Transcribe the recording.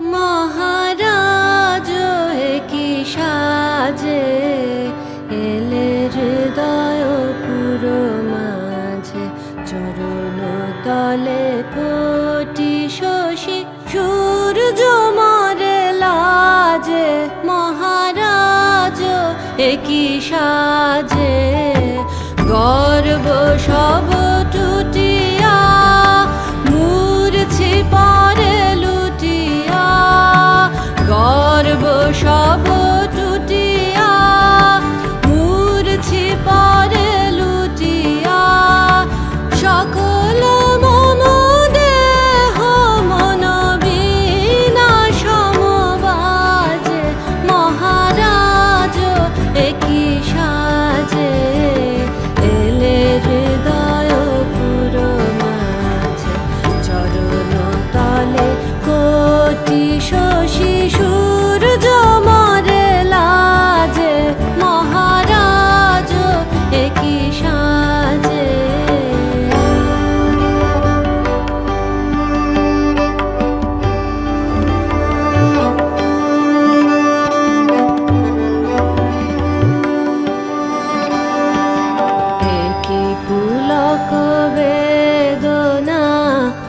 মহারাজ কি সাজে এলে হৃদয় পুরো মাঝে? চরণ তলে কোটি শশী, সূর্য মরে লাজে। মহারাজ কি সাজে